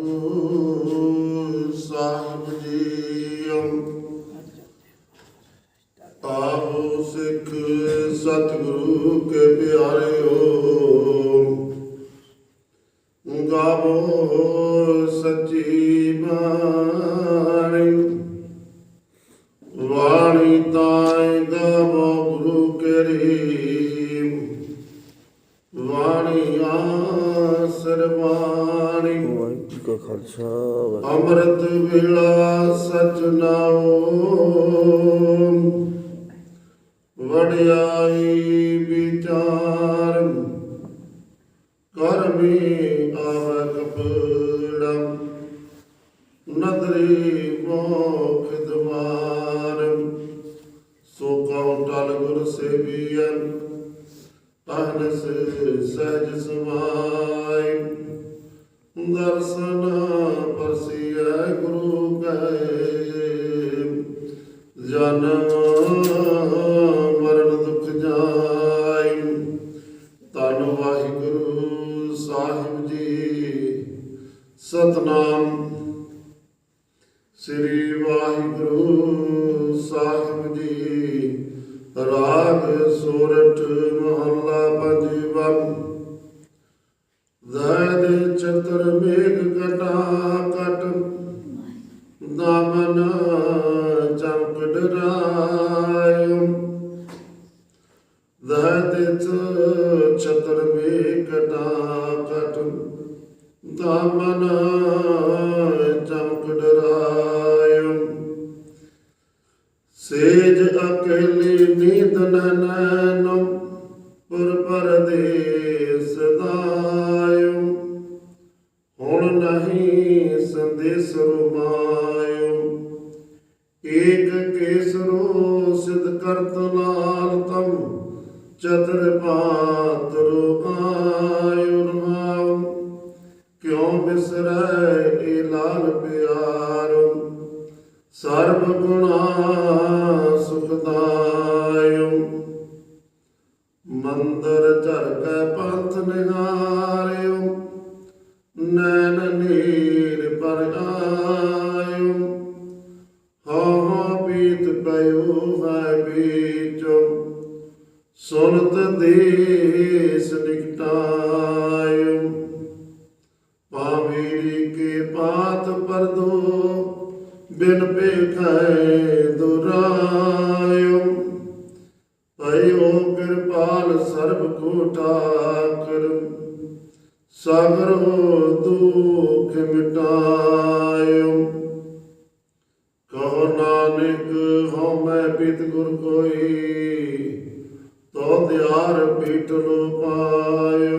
ਵਾਹਿਗੁਰੂ ਸਾਹਿਬ JIO ਆਹੋ ਸਿੱਖ ਸਤਿਗੁਰੂ ਕੇ ਪਿਆਰਿਓ, ਗਾਵੋ ਸੱਚੀ ਬਾਣੀ। ਵਾਣੀ ਤਾਈ ਗਾਵੋ ਗੁਰੂ ਕਰੀ। ਜੀ ਕਾ ਖਾਲਸਾ ਅੰਮ੍ਰਿਤ ਵੇਲਾ ਸਚ ਵਡਿਆਈ ਵਿਚਾਰ, ਕਰਮੀ ਆਵ ਕਪੜਾ ਨਦਰੀ ਮੋਖ ਦਵਾਰ। ਸੋ ਕਉ ਟਲ ਗੁਰ ਸੇਵੀਅਨ ਅਹਨਸ ਸਹਿਜ ਸਮਾਈ ਦਰਸ਼ਨ ਪਰਸੀਐ ਗੁਰੂ ਕੈ ਜਨਮ ਮਰਨ ਦੁਖ ਜਾਈ, ਧੰਨ ਵਾਹਿਗੁਰੂ ਸਾਹਿਬ ਜੀ। ਸਤਨਾਮ। ਸ੍ਰੀ ਵਾਹਿਗੁਰੂ ਸਾਹਿਬ ਜੀ, ਰਾਗ ਸੋਰਠ ਮੇਘ ਕਟਾ ਕਟ ਦਾਮਨ ਚਮਕ ਡਰਾਇਓ। ਜ਼ੈਦ ਚਤਰ ਮੇਘ ਕਟਾ ਕਟ ਦਾਮਨ ਚਮਕ ਡਰਾਇਓ। ਸੇਜ ਅਕੇਲੀ ਨੀਂਦ ਨੈਨੋ ਨਹੀਂ ਸੰਦੇਸ ਰਮਾਇਓ ਏਕ ਕੇਸਰੋ ਸਿਧ ਕਰਤ ਲਾਲ ਤਮ, ਚਤਰ ਪਾਤਰ ਆਇਓ ਰਮਾਉ ਕਿਉ ਬਿਸਰੈ ਇਹ ਲਾਲ ਪਿਆਰੋ? ਸਰਬ ਗੁਣਾ ਸੁਖ ਨੈਣ ਨੀਰ ਪਰ ਆਇਓ ਹਾਂ ਬੀਤ ਪਇਓ ਹੈ ਬੀਚੋ ਸੁਨਤ ਦੇਸ ਨਿਕਟਾਇਓ ਪਾਵੀਰੀ ਕੇ ਪਾਤ ਪਰਦੋ, ਬਿਨ ਭੇਖੈ ਦੁਰਾਇਓ। ਭਇਓ ਕਿਰਪਾਲ ਸਰਬ ਕੋ ਸਾਗਰ ਦੁਖ ਮਿਟਾਇਓ। ਕਹੋ ਨਾਨਕ ਹਉ ਮੈਂ ਪਿਤ ਗੁਰ ਕੋਈ ਤੋ ਦਿਆਰ ਪੀਟ ਲੋ ਪਾਇਓ।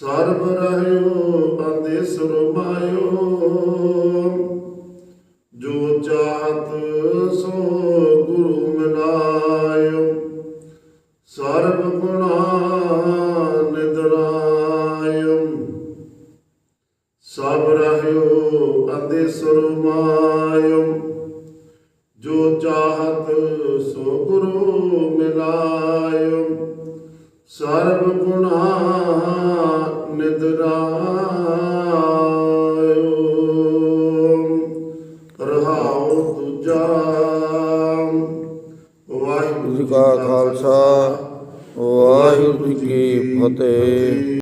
ਸਰਬ ਰਹਿਓ ਅੰਦੇ ਸੁਰਮਾਇਓ ਸਰਮਾਇਮ ਜੋ ਚਾਹਤ ਸੋ ਗੁਰੂ ਮਿਲਾਇਮ ਸਰਬ ਗੁਣਾ ਨਿਦਰਾਇਮ ਰਹਾਉ ਤੁਜਾ ਵਾਹਿਗੁਰੂ ਜੀ ਕਾ ਖਾਲਸਾ ਵਾਹਿਗੁਰੂ ਜੀ ਕੀ ਫਤਿਹ।